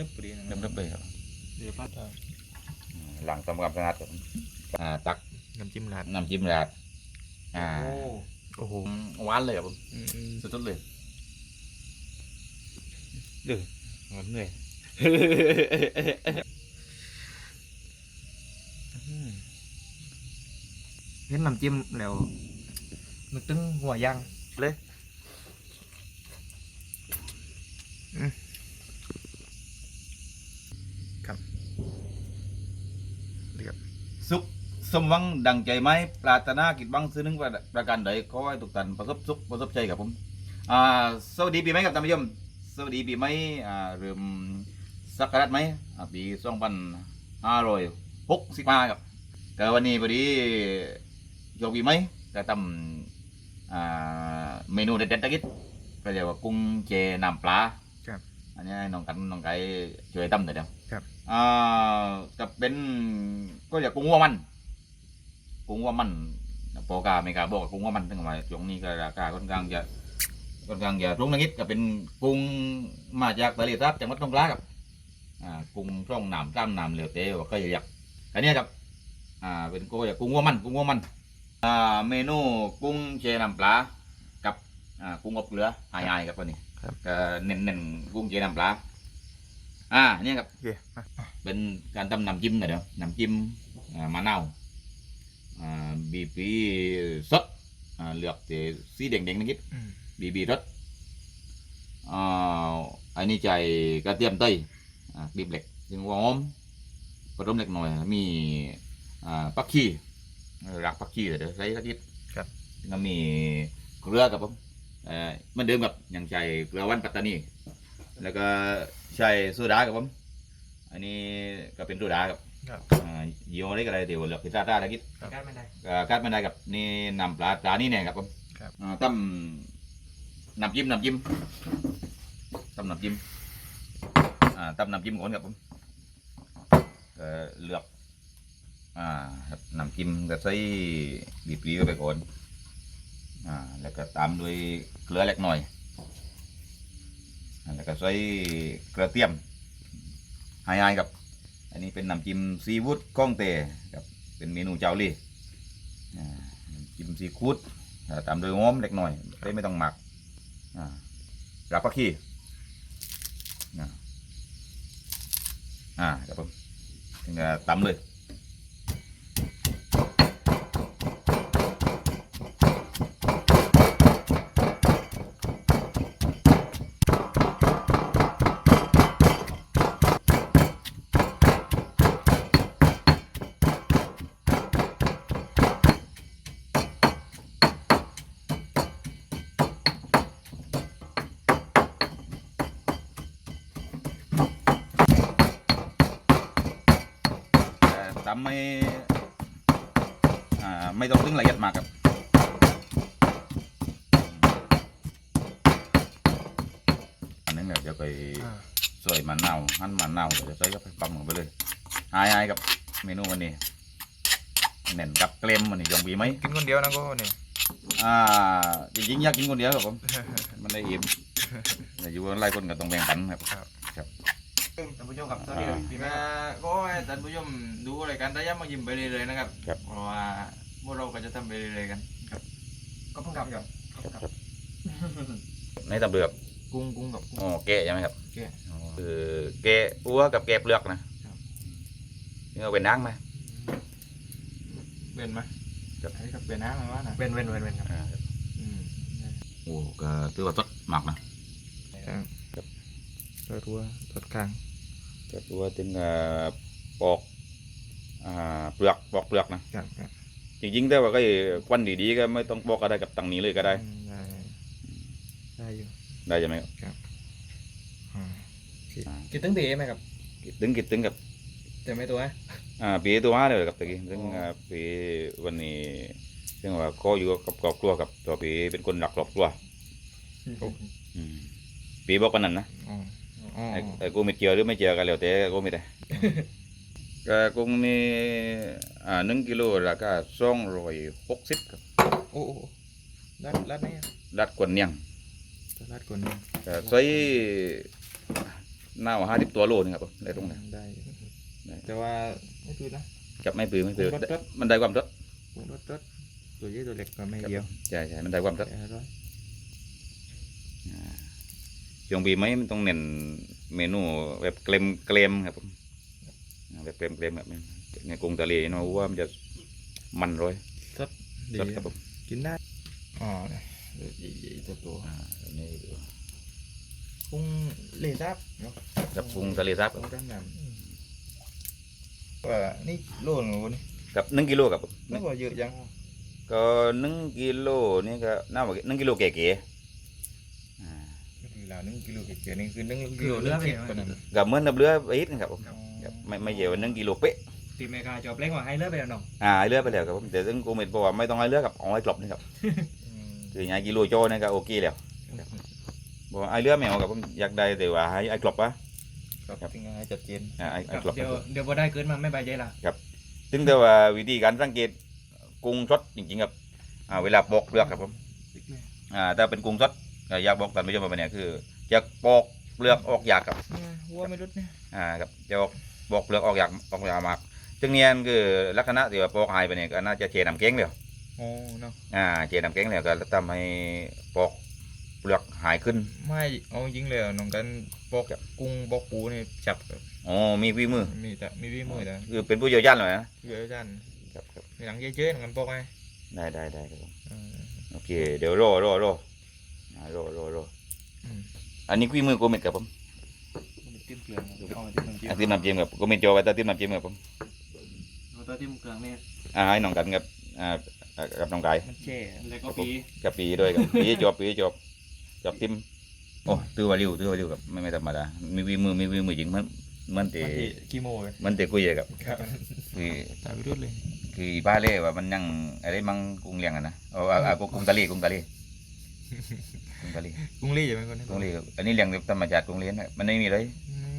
นึบๆพอดีนะเริ่มๆเลยครับเดี๋ยวพัดอืมหลังทำความสะอาดครับอ่าตักน้ำจิ้มราดน้ำจิ้มราดอ่าโอ้โหหวานเลยครับผมอืมสุดๆเลยเออเหนื่อยอืมเห็นน้ำจิ้มแล้วนึกถึงหัวย่างเลย สุขสมหวังดังใจไหมปรารถนากิจบังซื้อหนึงประการใดขอให้ทุกท่านประสบสุขประสบใจกับผมอ่าสวัสดีปีใหม่ครับท่านผู้ชมสวัสดีปีใหม่อ่าเริ่มสักการะไหมปีสองพันห้าร้อยหกสิบห้าครับแต่วันนี้พอดีโยกปีใหม่จะทำอ่าเมนูเด็ดๆตะกิดก็เรียกว่ากุ้งเจน้ำปลา อันนี้ให้น้องกันน้องไก่ช่วยทำหน่อยเดียวครับ อ่าจะเป็นก็อยากกุ้งวัวมันกุ้งวัวมันโปกาไม่กล้าบอกว่ากุ้งวัวมันตั้งมาช่วงนี้ก็ราคาค่อนข้างจะค่อนข้างจะรุ่งนิดก็เป็นกุ้งมาจากทะเลสาบจังหวัดสงขลาครับ อ่ากุ้งช่องน้ำจ้ามน้ำเหลวเตะว่าก็อยากอันนี้ครับ อ่า เป็นกุ้งอยากกุ้งวัวมันกุ้งวัวมัน อ่า เมนูกุ้งเชน้ำปลากับ อ่า กุ้งอบเกลือหายๆครับวันนี้ ครับก็เน้นๆกุ้งเชน้ำปลาอ่าเนี่ยครับ โอเคมาเป็นการทำน้ำจิ้มหน่อยเดียวน้ำจิ้มอ่ามะนาวอ่าบีบีสดอ่าเลือกแต่สีแดงๆนิดอืมบีบีรสอ่าอันนี้ใจกระเทียมเต้ยอ่าบีบเหล็กถึงหอมผสมเล็กหน่อย มีอ่าปักขี้รักปักขี้เดี๋ยวใส่สักนิดครับแล้วก็มีเกลือกับผม เอ่อเหมันเดิมกับอย่างใจเกลือวันปัตตานี แล้วก็ใช้โซดากับผม อันนี้ก็เป็นโซดากับครับ อ่ายี่ห้อนี้ก็ได้เดี๋ยวเลือกพิซซ่าได้แล้วกิดการไม่ได้ก็กัดไม่ได้กับนี่นำปลาปลานี่เนี่ยครับผมครับ อ่าตั้มน้ำจิ้มน้ำจิ้มตั้มน้ำจิ้มอ่าตั้มน้ำจิ้มก่อนครับผมก็เลือกอ่าครับน้ำจิ้มก็ใส่บีบปีเข้าไปก่อน อ่าแล้วก็ตามด้วยเกลือเล็กหน่อยแล้วก็ใส่กระเทียมหายๆกับ อันนี้เป็นน้ำจิ้มซีฟู้ดก้องเตครับเป็นเมนูเจ้าลี่จิ้มซีฟู้ดตามด้วยหอมเล็กหน่อยได้ไม่ต้องหมักอ่ารับผักชีอ่าอ่าครับผมถึงจะตำเลย หายหายกับเมนูวันนี้เน่นกับเกลมวันนี้ยองบีไหมกินคนเดียวนะก็เนี่ยอ่าจริงๆอยากกินคนเดียวครับผมมันได้อิ่มแต่อยู่กันหลายคนก็ต้องแบ่งปันครับ ท่านผู้ชมครับตอนนี้พี่แม่ก็ให้ท่านผู้ชมดูรายการระยะมายิ้มไปเรื่อยๆนะครับครับ เพราะว่าพวกเราก็จะทำไปเรื่อยๆกันครับก็เพิ่งทำครับครับในตำเบือกกุ้งกุ้งกับกุ้งอ๋อแกะใช่ไหมครับ แกะอ๋อคือแกะอัวกับแกะเปลือกนะ ครับนี่ก็เป็นนังไหมเว้นไหมครับอันนี้กับเป็นน้ำไหมวะนะเว้นเว้นเว้นเว้นครับอ่าอืมโอ้ก็ถือว่าสดมากนะครับตัวตัวตัวกลางแต่ตัวถึงอ่าปอกอ่าเปลือกปอกเปลือกนะครับครับจริงๆแต่ว่าก็ควันดีๆก็ไม่ต้องปอกก็ได้กับตังนี้เลยก็ได้อืมได้ได้อยู่ได้ใช่ไหมครับอ่าอ่ากินตั้งปีไหมครับคิดถึงคิดถึงกับ แต่ไม่ตัวอ่าปีตัวห้าเลยกับตะกี้ถึงอ๋ออ่อ่าปีวันนี้ซึ่งว่าก็อยู่กับครอบครัวกับตัวปีเป็นคนรักครอบครัวอืมปีบอกกันนั่นนะอ๋ออ๋อไอ้ไอ้กูไม่เจียวหรือไม่เจียวกันแล้วแต่กูไม่ได้ก็กุ้งนี่อ่าหนึ่งกิโลราคาสองร้อยหกสิบครับโอ้โหรัดรัดไหมอะรัดกวนเนียงรัดก่อนเนี่ยก็ใส่หน้าห้าสิบตัวโลนึงครับผมได้ตรงนั้นได้ได้ แต่ว่าไม่ปืนนะกับไม่ปืนไม่ปืนรถรถมันได้ความรสปรุงรสรสตัวใหญ่ตัวเล็กก็ไม่เดียวใช่ใช่มันได้ความรสแต่อร่อยช่วงปีไหมมันต้องเน้นเมนูแบบเกลมเกลมครับผมอ่าแบบเกลมเกลมแบบนี้ในกรุงทะเลเนาะว่ามันจะมันร้อยดีรสครับผมกินได้อ๋อเดี๋ยวใหญ่ๆตัวโตอ่าอันนี้ปรุงเลซับเนาะกับปรุงทะเลซับปรุงด้านน้ำ ว่านี่โลหนูนี่กับหนึ่งกิโลครับผมไม่ว่าเยอะยังก็หนึ่งกิโลนี่ก็น่าว่าหนึ่งกิโลเก๋ๆอ่าเวลาหนึ่งกิโลเกียร์นี่คือหนึ่งกิโลเลือกเก็บกันนั้นกับเหมื่อนกับเรือไปอีกนะครับผมครับไม่ไม่เกี่ยวกับหนึ่งกิโลเป๊ะตีเมกาจอบเล็กกว่าให้เลิกไปแล้วน้องอ่าให้เรือไปแล้วครับผมแต่ซึ่งกูเม็ดบอกว่าไม่ต้องให้เรือกับเอาให้กลบนี่ครับอืมคือไงกิโลโจนี่ก็โอเคแล้วบอกว่าไอ้เรือไม่เอากับผมอยากได้แต่ว่าให้ไอ้กลบวะ ครับ ถึงให้จัดเจนอ่าไอ้ไอ้กลบเดี๋ยวเดี๋ยวพอได้เกินมาไม่ใบใจละซึ่งแต่ว่าวิธีการสังเกตกุ้งสดจริงๆครับอ่าเวลาปอกเปลือกครับผมอ่าถ้าเป็นกุ้งสดก็อยากบอกท่านผู้ชมว่าเนี่ยคือจะปอกเปลือกออกยากครับ เนี่ยหัวไม่รุดเนี่ยอ่าครับจะบอกปอกเปลือกออกยากออกยากมากซึ่งเนี่ยคือลักษณะที่ว่าปอกหายไปเนี่ยก็น่าจะเชน้ำแข็งแล้วโอ้เนาะ อ่าเชน้ำแข็งแล้วก็ทำให้ปอก เปลือกหายขึ้น ไม่เอาจริงเลยน้องกันปอกกุ้งปอกปูนี่จับแบบอ๋อมีวิมือมีแต่มีวิมือแต่คือเป็นผู้เชี่ยวชาญเลยนะเยอะจันครับครับมีหลังเยอะๆน้องกันปอกไงได้ได้ได้ครับผมเออโอเค เดี๋ยวรอรอรออ่ารอรอรออืมอันนี้วิมือโกเม็ดครับผมติ้มเกลือเอามาติ้มน้ำจิ้มอะติ้มน้ำจิ้มครับโกเม็ดจอไว้แต่ติ้มน้ำจิ้มครับผมเอาตัวที่มุกเกลืองเนี่ยอ่าให้น้องกันกับอ่าอ่ากับน้องไก่มันแช่แล้วก็ปีกับปีด้วยครับปีจบปีจบ จบติ้มโอ้ตื้อว่าริ้วตื้อว่าริ้วครับไม่ไม่ธรรมดามีวิมือมีวิมือจริงเหมันเหมันเตมันที่คีโมเลยมันเตะกุยเลยครับครับคือตายไปรุดเลยคืออีบ้าเล่ว่ามันยังอะไรมังกุ้งเลี้ยงอะนะเอาเอาเอากุ้งกะลีกุ้งกะลีกุ้งกะลีกุ้งลี่อย่าเป็นคนนี้กุ้งลีครับอันนี้เลี้ยงธรรมชาติกุ้งเลี้ยงนะมันไม่มีเลย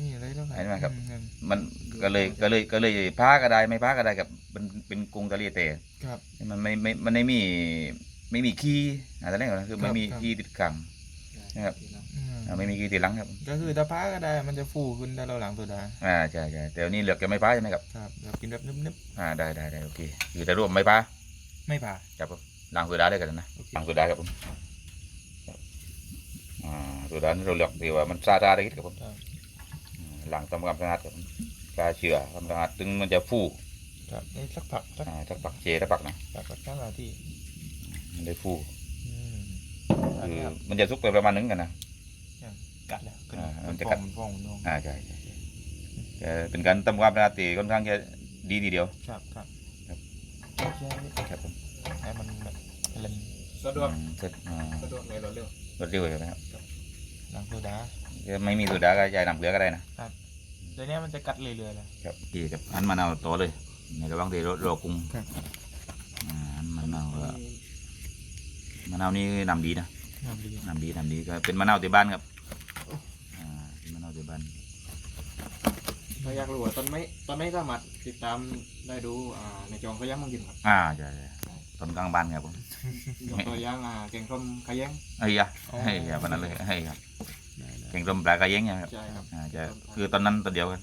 นี่อะไรแล้วเห็นไหมครับอืมมันก็เลยก็เลยก็เลยพาก็ได้ไม่พาก็ได้กับเป็นเป็นกุ้งกะลีแต่ครับมันไม่ไม่มันไม่มีไม่มีขี้อะไรนั่นนะคือไม่มีครับขี้ติดขัง นะครับอืมอ่าไม่มีขี้ติดหลังครับ ก็คือถ้าพ้าก็ได้มันจะฟูขึ้นได้เราหลังตัวดาอ่าใช่ใช่แต่อันนี้เหลือกจะไม่พาใช่ไหมครับครับเรากินแบบนึบอ่าได้ได้ได้โอเคคือแต่รวมไม่พาๆไม่ผ่า ครับผมล้างโซดาได้กันนะโอเคล้างโซดาครับผมครับอ่าโซดานี่เราเลือกดีว่ามันซาซาได้ครับผมครับ อ่าล้างทำความสะอาดครับผมกาเชื้อทำความสะอาดถึงมันจะฟูครับนี่สักผักสักอ่าสักปักเจสักปักนะผักสักข้างนาทีมันได้ฟูอืมอัน คือนี้ครับมันจะสุกไปประมาณนึงกันนะกัดแล้วขึ้นอ่ามันจะฟกัอดงฟองฟองอ่าใช่ใช่ใช่แต่เป็นการทำความสะอาดที่ค่อนข้างจะดีทีเดียว ครับครับครับใช่ครับผมให้มันแบบเล่นสะดวกอืมเสร็จอ่าสะดวกในรถเร็วรวดเร็วใช่ไหมครับหลังโซดาไม่มีโซดาก็ใช้น้ำเกลือก็ได้นะเดี๋ยวนี้มันจะกัดเรื่อยๆเลยครับดีครับอันมะนาวโตเลยในระหว่างที่รอรอกุ้งครับอ่าอันมะนาวก็ มะนาวนี่น้ำดีนะงามดีน้ำดีน้ำดีก็เป็นมะนาวที่บ้านครับอ่าเป็นมะนาวที่บ้านถ้าอยากรู้ว่าตอนไม่ตอนไม่สามารถติดตามได้ดูอ่าในจองขยั้งมังกินครับอ่าใช่ใช่ตอนกลางบ้านครับผมยกตัวอย่างอ่าแกงส้มขยั้งเอ้ยอะเฮ้ยอะวันนั้นเลยเฮ้ยครับได้ได้แกงส้มปลากระเย้งเนี่ยครับใช่ครับอ่าจะคือตอนนั้นตัวเดียวกัน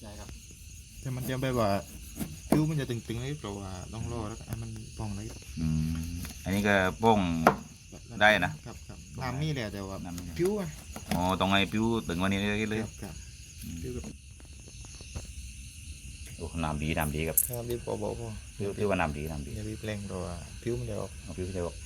ใช่ครับแต่มันจะแบบว่าผิวมันจะตึงๆเลยเพราะว่าต้องรอแล้วก็ให้มันฟองเลยอืม อันนี้ก็โป้ง ได้นะ ครับครับน้ำนี่แหละแต่ว่าน้ำนี่ผิวอะอ๋อตรงไอ้ผิวตึงวันนี้เลยเลยครับครับผิวกับโอ้น้ำดีน้ำดีครับครับรีบเบาๆพอผิวผิวว่าน้ำดีน้ำดีอย่ารีบแรงเพราะว่าผิวมันจะออกเอาผิวจะบอก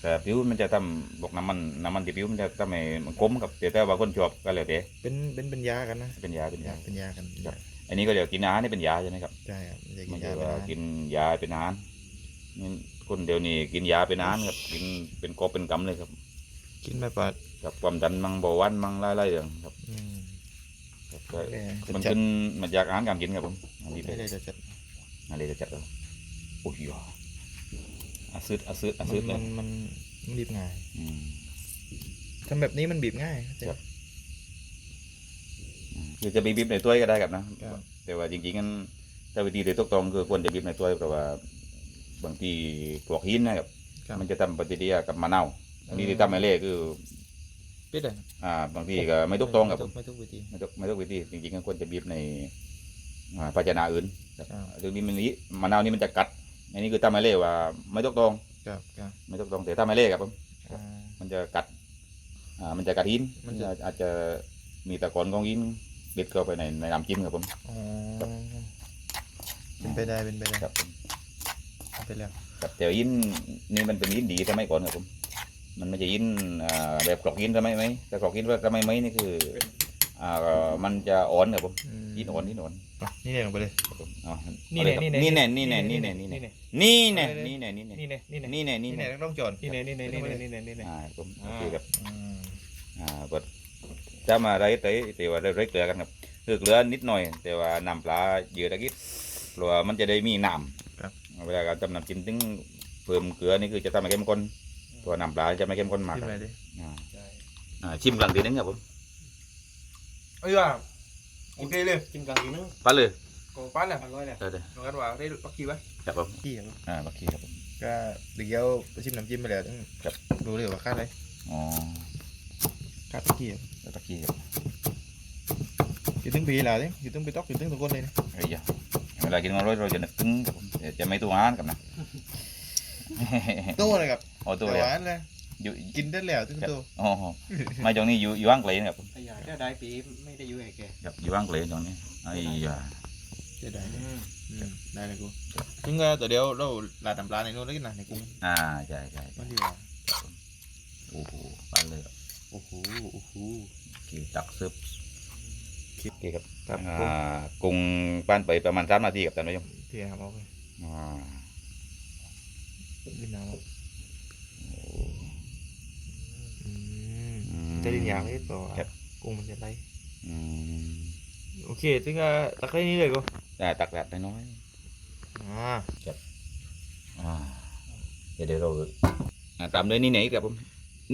แต่ผิวมันจะทำบอกน้ำมันน้ำมันที่ผิวมันจะทำให้มันกลมครับแต่ถ้าว่าคนชอบก็แล้วแต่เป็นเป็นเป็นยากันนะเป็นยาเป็นยาเป็นยากันครับอันนี้ก็เดี๋ยวกินอาหารนี่เป็นยาใช่ไหมครับใช่ครับมันจะกิไม่นใช่ยาเป็นว่าอาหารกินยาเป็นอาหารนี่ คนเดี๋ยวนี้กินยาเป็นอาหารครับกินเป็นกอบเป็นกำเลยครับ กินแบบว่ากับความดันมังเบาหวานมังไล่ๆอย่างครับอืม ครับก็โอเค มันจัดขึ้นมาจากอาหารการกินครับผมอันนี้ไม่เลยได้จะจัดอันนี้จะจัดเอาโอ้ยอาซึดอาซึดอามัซึดนเลมัยนมันมันบีบง่ายอืม ทำแบบนี้มันบีบง่ายแต่ครับอืมคือจะไปบีบในถ้วยก็ได้ครับนะ ครับ แต่ว่าจริงๆกันถ้าวิธีโดยถูกต้องคือควรจะบีบในถ้วยเพราะว่า บางทีพวกหินนะครับ ครับ มันจะทำปฏิกิริยากับมะนาวอันนี้ที่ทำให้เละคือปิดเลยอ่าบางทีก็ไม่ทุกตรงครับผมไม่ทุกวิธี ไม่ทุกไม่ทุกวิธีจริงๆก็ควรจะบีบในอ่าภาชนะอื่นครับครับเรื่องนี้มันนี้มะนาวนี่มันจะกัด อันนี้คือถ้าไม่เล่ว่า ไม่ทุกตรงครับครับไม่ทุกตรงแต่ถ้าไม่เล่ครับผม อ่า มันจะกัด อ่า มันจะกัดหินมัมันนจะจะ อาจจะมีตะกอนของหินเด็ดเข้าไปในในน้ำจิ้มครับผม อ๋อเป็นไปได้เป็นไปได้ครับผมเป็น ไปแล้วครับแต่หินนี่มันเป็นหินดีสมัยก่อนครับผมมันไม่ใช่หินอ่าแบบกรอกหินสมัยไหมแต่กรอกหินว่าสมัยไหมนี่คืออ่ามันจะอ่อนครับผมอืมหินอ่อนหินอ่อนอะนี่เนี่ยลงไปเลยครับผมเอานี่เอาแน่เลยครับนี่แน่นี่แน่นี่แน่นี่แน่นี่แน่นี่แน่นี่แน่นี่แน่นี่แน่นี่แน่นี่แน่นี่แน่นี่นี่แน่แน่ต้องจอดนี่แน่นี่แน่นี่แน่นี่แน่นี่แน่อ่าครับผมโอเคครับอืมอ่าก็จะมาไรแต่แต่ว่าไรเกลือกันครับคือเกลือนิดหน่อย แต่ว่าน้ำปลาเยอะตะกี้เพราะว่ามันจะได้มีน้ำ เวลาการทำน้ำจิ้มถึงเพิ่มเกลือนี่คือจะทำให้เข้มข้นตัวน้ำปลาจะไม่เข้มข้นมากชิมครับอะไรดิอ่าใช่อ่าชิมกลางทีนึงครับผมเอ้ยว่าโอเคเลยจิ้มกลางทีนึงปั้นเลยโกปั้นแหละอร่อยเลยเออเดี๋ยวน้องกันว่าได้ปักกี้ไว้ครับผมกี้ครับอ่าบักกี้ครับผมก็เดี๋ยวไปชิมน้ำจิ้มไปแล้วต้องครับดูเลยว่าค่าอะไรอ๋อค่าปักกี้ครับแล้วบักกี้ครับอยู่ตึ้งปีแล้วดิอยู่ตึ้งปีต๊อกอยู่ตึ้งทุกคนเลยนะเฮ้ยอย่า เวลากินมาร้อยเราจะนึกถึงครับผมจะจะไม่ตัวอ่านกับนะ ตัวเลยครับเอาตัวแต่เลยหวานเลยอยู่กินได้แล้วตึ้งตัวอ๋อไม่จงนี้อยู่อยู่อังกฤษนะครับผมถ้าอยากได้ได้ปีไม่ได้อยู่ไอ้แกครับอยู่อังกฤษตรงนี้ไอ้ยาจะได้อืมได้เลยกูถึงก็ตัวเดียวเราลาดน้ำปลาในนู้นแล้วกันนะในกุ้งอ่าใช่ใช่มันดีกว่าโอ้โหปั้นเลยครับโอ้โหโอ้โหโอเคตักซึบ คลิปโอเคครับครับอ่ากุ้งปั้นไปประมาณสามนาทีครับท่านผู้ชมที่ครับเอาไปอ่าดินน้ำครับโอ้อืมอืม จะดินยางไม่ต่อครับ กุ้งมันจะไหลอืมโอเคถึงก็ตักแค่นี้เลยกูได้ตักแบบน้อยอ่าๆอ่าเดี๋ยวเดี๋ยวเราอ่าตามด้วยนี่ไหนครับผม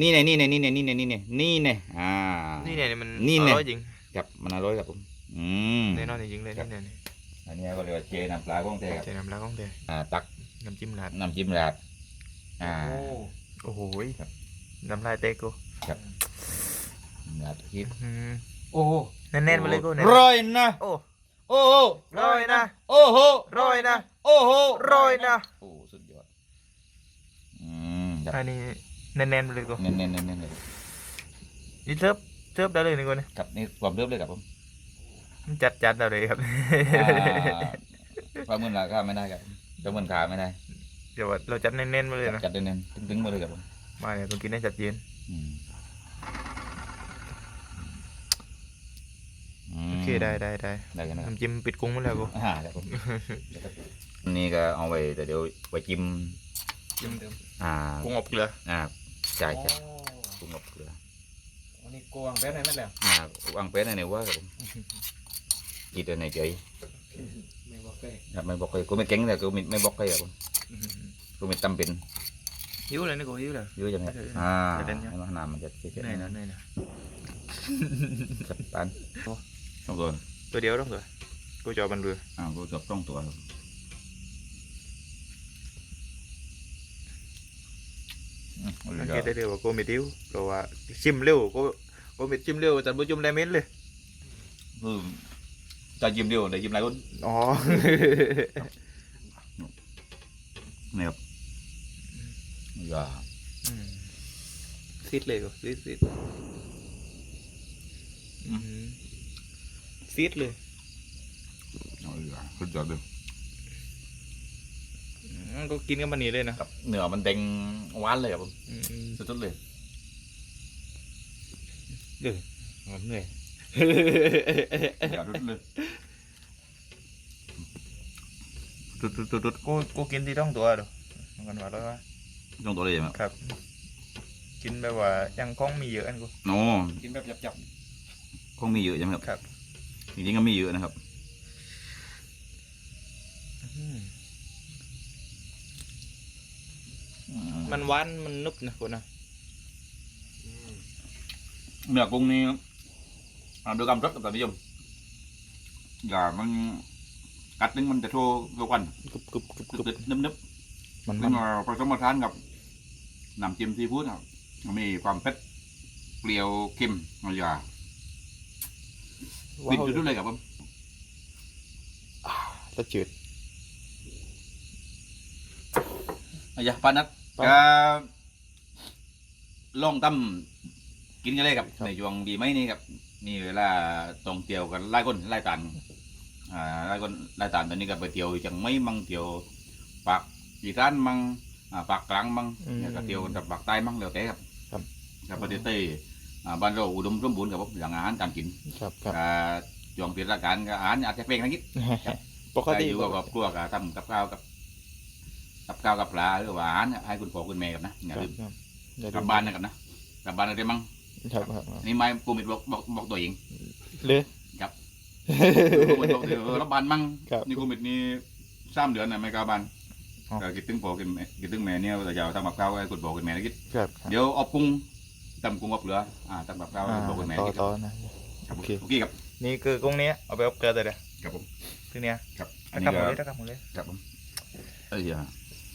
นี่ไหนนี่ไหนนี่ไหนนี่ไหนนี่ไหนนี่ไหนอ่า นี่เนี่ยมันนี่เนี่ย อร่อยจริง ครับมันอร่อยครับผมอืม แน่นอนจริงๆเลยครับนี่เนี่ยอันนี้ก็เรียกว่าเจน้ำปลาของแท้ครับใส่น้ำลาของเดอ่าตักน้ำจิ้มราดน้ำจิ้มราดอ่า โอ้โอ้โหยครับ น้ำลายเตะกูราดคิดอืมโอ้โหแน่นๆมาเลยกูแน่นร้อยนะโอ้โอ้โหร้อยนะโอ้โหร้อยนะโอ้โหร้อยนะโอ้สุดยอดอืมครับอันนี้แน่นๆมาเลยกูเน้นเน้นเน้นเน้นเลยนี่เทิบ เทิบได้เลยนี่กูเนี่ยครับนี่ความเริ่มเลยครับผมมันจัดจัดๆเอาเลยครับอ่าความเงินราคาไม่ได้ครับจำเงินขาไม่ได้เดี๋ยวว่าเราจัดแน่นๆมาเลยนะจัดเน้นๆตึงๆมาเลยครับผมมาเนี่ยต้องกินให้จัดเจนอืมโอเคได้ได้ได้ได้กันนะครับน้ำจิ้มปิดกุ้งมาแล้วกูอ่าครับผมอันนี่ก็เอาไว้แต่เดี๋ยวไว้จิ้มจิ้มเดิมอ่ากุ้งอบเกลืออ่าใช่ใช่โอ้กุ้งอบเกลือ อันนี้กวางแป๊บไหนไม่แล้วอ่าวางเป็ดในไหนวะครับผมกินในใจไม่บอกเลยครับไม่บอกเลยกูไม่เก่งแต่กูไม่ไม่บอกเลยครับผมกูไม่จำเป็นหิวเลยนี่กูหิวเลยเยอะจังเลยเอออ่าจะเป็นยังให้มันน้ำมันจะเฉยๆแน่นะนะแน่นะจับปันโอ้ต้องตัวตัวเดียวต้องตัวกูจะเอาบันเรืออ่ากูจับต้องตัวครับอืมเอา สังเลเกยตได้เลยว่ากูไม่ดิ้วเพราะว่าชิมเร็วกูกูไม่ชิมเร็วแต่บุจุ่มได้เม็ดเลยคือจะยิ้มเดียวได้ยิ้มหลายคนอ๋อนี่ครับอย่าซีดเลยกูซีดซีดอืมซีดเลยเอาอย่าสุดยอดเลย อืมก็กินกับมันนี่เลยนะครับเนื้อมันเด้งหวานเลยครับผมอืมสุดๆเลยเออเหนื่อย อย่าสุดเลยตุดตุดตุดตุดกูกูกินที่ต้องตัวดูมันกันว่าแล้วว่าต้องตัวเลยไหมครับ กินแบบว่ายังคงมีเยอะอันกูโอ้กินแบบจับคงมีเยอะใช่ไหมครับ ครับ จริงๆก็มีเยอะนะครับ มันหวานมันนุบนะคุณนะๆอืมเนื้อกุ้งนี่อ่าโดยกำรับกับท่านผู้ชมอย่ามันกัดนึงมันจะโชว์โชว์ควันกรุบกรุบกรุบกรุบกึดๆนึบมันๆมัซึ่นงเราผสมผสานกับน้ำจิ้มซีฟู้ดครับมันมีความเผ็ดเปรี้ยวเค็มเอาอย่าปิดดูดูเลยครับผมจะจืดเอาอย่าปานนัดปาน ก็ลองตั้มกินกันเลยครับครับในช่วงปีใหม่นี้ครับนี่เวลาตรงเตียวกันไล่ก้นไล่ตันอ่าไล่ก้นไล่ตันตอนนี้ก็ไปเตียวจังไม่มังเตียวปากอีร้านมังอ่าปากกลางมังอืมเนี่ยก็เตียวกับปากใต้มังแล้วแต่ครับครับกับประเทศไทยอ่าบ้านเราอุดมสมบูรณ์ครับผมอย่างอาหารการกินครับครับก็ช่วงปิดรายการก็อาหารอาจจะเป็นนิดปกติอยู่กับครอบครัวก็ทำกับข้าวกับ กับข้าวกับปลาหรือว่าอาหารให้คุณพ่อคุณแม่กับนะอย่าครับลืมครับอย่กลัลืบมบ้านนะครับนะกลับบ้านอะไรมั้งครับครับครับนี่ไม่กูมิดบอกบอกบอกตัวเองเลยกูมิดบอกเดี๋ยวรับบ้านมั้งครับ นี่กูมิดนี่สามเดือนนะไม่กล้าบ้านอ๋อก็คิดถึงพ่อคิดแม่คิดถึงแม่เนี่ยแต่จะเอาทำกับข้าวให้คุณพ่อคุณแม่นะคิดครับครับเดี๋ยวอบกุ้งตำกุ้งอบเหลืออ่าทำกับข้าวให้อ่าคุณพ่อคุณแม่ต่อคิดต่อนะ ครับผมโอเค โอเคครับนี่คือกุ้งเนี้ยเอาไปอบเกลือเลยเด้อครับผมคือเนี้ยครับอัอันนนี้นี้หมก็ดเลยตะกลับหมดเลย ครับผมเอ้ยอย่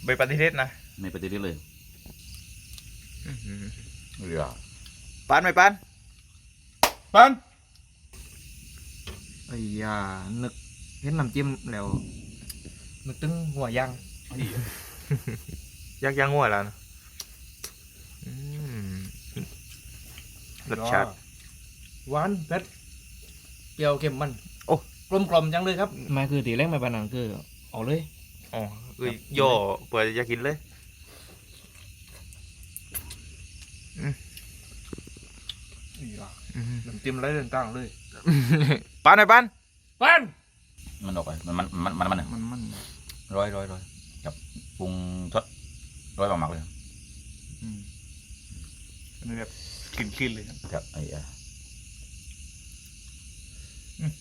าใบปฏิเทศนะไม่ปฏิเสธเลยเหลือปานไหมปานปันไอ้ยานึกเห็นน้ำจิ้มแล้วนึกถึงหัวย่างยักย่างหัวแล้วนะอืมรสชาติหวานเผ็ดเปรี้ยวเค็มมัน โอ้กลมกลมๆจังเลยครับมาคือตีแรกมาปานนังคือเอาเลย อ๋อคือย่อเปิดจะกินเลยอืมอืมน้ำจิ้มไรต่างๆเลยปานไหนปานปานมันออกไปมันมันมันมันมันมันมันร้อยร้อยร้อยกับปรุงทดร้อยบางหมักเลยอืมอันนี้แบบกลิ่นๆเลยครับครับไอ้อะ อืม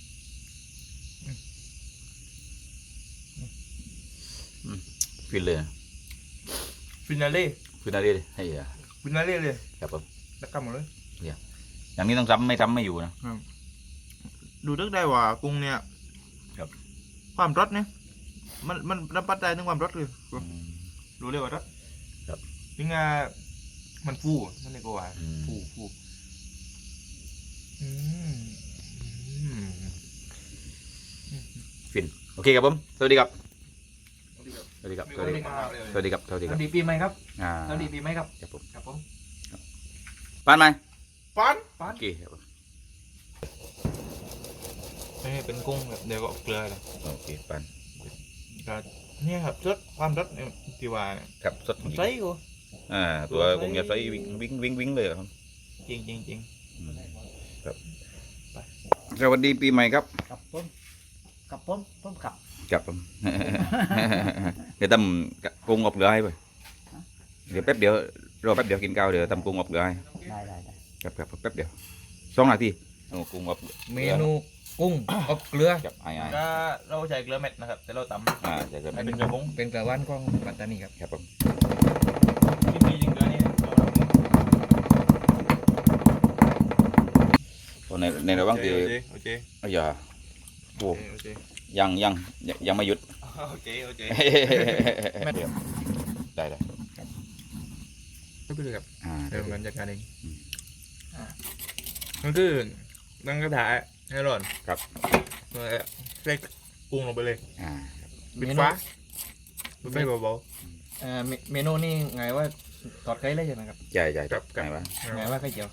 ฟินเลยนะฟินาเล่ฟินอะไรเลยไอ้อะฟินาเล่เลยครับผมแล้วกลับหมดเลยอย่างนี้ต้องซ้ำไม่ซ้ำไม่อยู่นะดูนึกได้ว่ากุ้งเนี่ยครับความรสเนี่ยมันมันรับปัดได้ถึงความรสเลยอืมรู้เลยว่ารสครับนี่ไงมันฟูนั่นเองก็ว่าอืมฟูฟูอืมอืมฟินโอเคครับผม สวัสดีครับส วัสดีครับสวัสดีครับสวัสดีครับสวัสดีสครับวัสดีปีใหม่ครับอ่าสวัสดีปีใหม่ครับครับผมครับผมปานไหมปันปัโอนเคครับผมนี่เป็นกุ้งแบบเดี๋ยวก็เกลือเลยโอเคปานก็เนี่ยครับรสความรสเนี่ยที่ว่าเนี่ยครับสดมันใส่กูอ่าตัวผมจะใส่วิ่งวิ่งวิ่งวิ่งเลยครับจริงจริงจริงอืมครับสวัสดีปีใหม่ครับ กับผมกับผมผมกับ ครับผม เดี๋ยวตำกุ้งอบเกลือให้ไปเดี๋ยวแป๊บเดียวรอแป๊บเดียวกินข้าวเดี๋ยวตำกุ้งอบเกลือให้ได้ได้ได้ครับครับแป๊บเดียวสองนาทีเอากุ้งอบเมนูกุ้งอบเกลือครับไอ้ไอ้ก็เราใช้เกลือเม็ดนะครับ แต่เราตำอ่าจะเกิดให้เป็นกระบงเป็นกระว่านของปัตตานีครับครับผมที่มีจริงเกลือนี่เราทำตอนในในระหว่างที่โอเค โอเคอ้ยอย่าโอ้โอเค ยังยังยังยังไม่หยุด โอเค โอเคเดี๋ยวได้ได้ก็ไปเลยครับอ่าเดี๋ยวกันจัดการเองอืมอ่ามันคือตั้งกระถาให้ร้อนครับแล้วใส่กุ้งลงไปเลย อ่าปิดฟ้าปิดไฟเบาๆเมนูนี่ไงว่าทอดไข่เลยใช่ไหมครับใหญ่ใหญ่ครับไงวะไงว่าไข่เจียว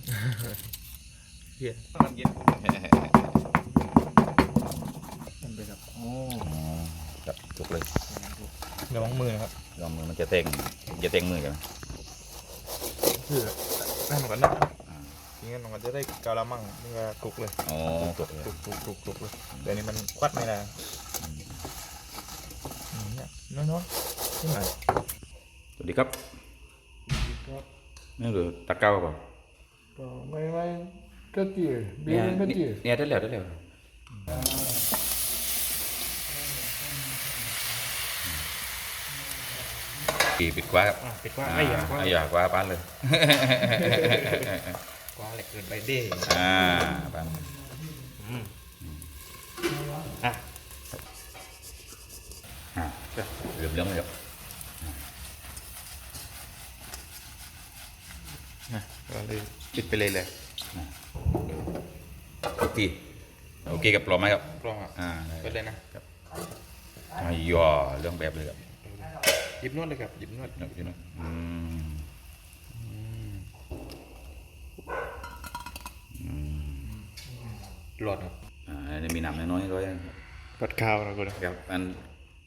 เฮียเย็นมันไปครับโอ้ อ๋อ ครับถูกเลยระวังมือนะครับลองมือมันจะเต่งจะเต่งมือกันคือได้เหมือนกันนะอ่าทีนี้มันก็จะได้กะละมังมันก็คลุกเลยอ๋อถูกเลยคลุกคลุกคลุกคลุกเลยแต่อันนี้มันควัดไม่ได้อืมเนี่ยน้อยๆนี่หน่อยสวัสดีครับนี่หรือตะเก้าเปล่าไม่ไม่ก็จืดเบี้เนี่ยยก็จืดเนี่ยได้แล้วได้แล้ว ปีปิดกว่าครับอะปิดว่าอ่าไอ้ยากว่าไอ้ยากว่าบ้านเลย กว่าเหล็กเกินไปเด้อ่าบ้านอืมอะอ่าเหลือมเรื่องเลยครับก็เลยปิดไปเลยเลยคกทีโอเคกับปลอมไหมครับกล้องอะอ่าได้ไปเลยนะไอ้ยอเรื่องแบบเลยครับ หยิบนวดเลยครับหยิบนวดเดี๋ยวพี่น้องอืมอืมหลอดครับอ่าอันนี้มีน้ำน้อยๆด้วยนะครับปัดข้าวนะคุณครับอัน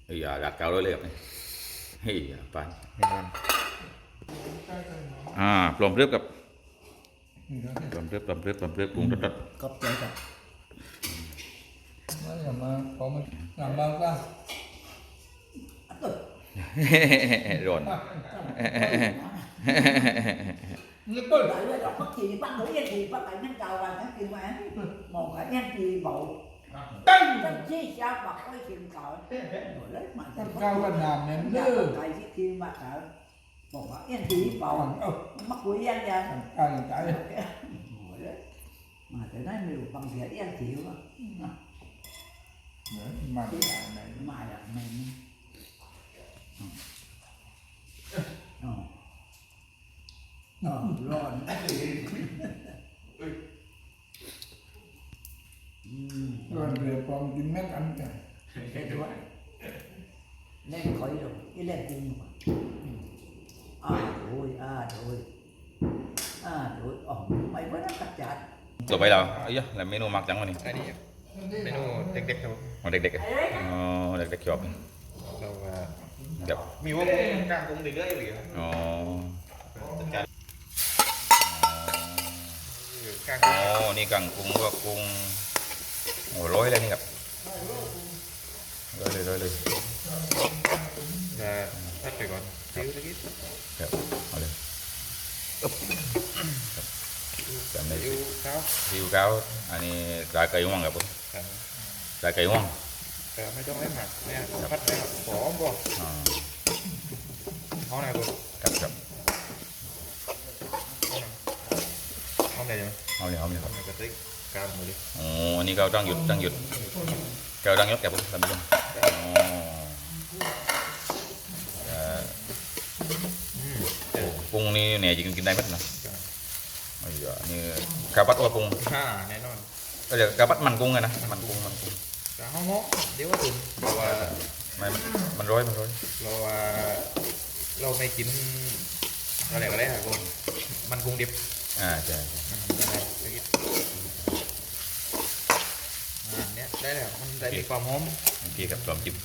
เอ้ยกัดเกาด้วยเลยครับเฮ้ยปานไม่นอนอ่าปลอมเรียบกับปลอมเรียบปลอมเรียบปลอมเรียบปรุงรสขอบใจครับ Nói là mà có mình làm bao ra ร้อน rồi. Nghiệp tôi lại với bất kỳ bắt nổi anh thì bắt lại nhân cầu là nó kêu mà một là nhân thì bộ tăng tăng sao bật cái chuyện cầu dạ. rồi lấy mà tăng cao là làm nên nữa tại cái kêu mà sợ một là nhân thì bộ mất quỷ anh ra tăng chạy mà tới nói mình bằng việc anh chịu mà mà này là mình Ờ Ờ, rồi Rồi về còn cái mét ăn cả Thế thôi Lên khỏi rồi Cái lên tim mà À rồi, à rồi À rồi, ồ, mày mới đã cắt chặt ต่อไปเราเอ้ยแล้วเมนูมักจังวะนี่อันนี้ครับเมนูเด็กๆครับของเด็กๆอะอ๋อเด็กๆชอบเรา ว่าครับมีวงกลางกงเรื่อยๆหรืออ๋อจัดการกลางอ๋อนี่กังกุ้งก็กุ้งโอ้ร้อยเลยนี่ครับร้อยเลยร้อยเลยจะพัดไปก่อนซิ้วตะกี้ครับเอาเลยอึ๊บครับจำได้ซิ้วข้าวซิวก้าวอันนี้ปลาไก่ห่วงครับผมครับปลาไก่ห่วง แต่ไม่ต้องให้หมักเนี่ยพัดไปครับหอมบ่อ่าหอมไหนบ่ครับครับหอมไหนยังเอาเลยเอาเลยหคอรับมไหนกระติกกลางหมดเลยโอ้อันนี้เราตั้งหยุดตั้งหยุดเราตั้งหยุดครับผมท่านผู้ชมอ๋อเอ่ออืมโอ้ปรุงนี่เนี่ยจริงกินได้ไหมนะไอ้ยานี่กาบัดว่าปรุงอ่าแน่นอนก็เดี๋ยวกาบัดมันกุ้งไงนะมันกุ้งมันกุ้งแต่ ห้องงเดี๋ยวว่าตุนเพราะว่าไม่มันมันร้อยมันร้อยเราว่าเราไม่กินอะไรก็ได้ครับผมมันคงดิบอ่าใช่ใช่อืมอะไรตะกี้อ่าเนี่ยได้แล้วมันได้มีความหอมโอเคครับลองจิ้ม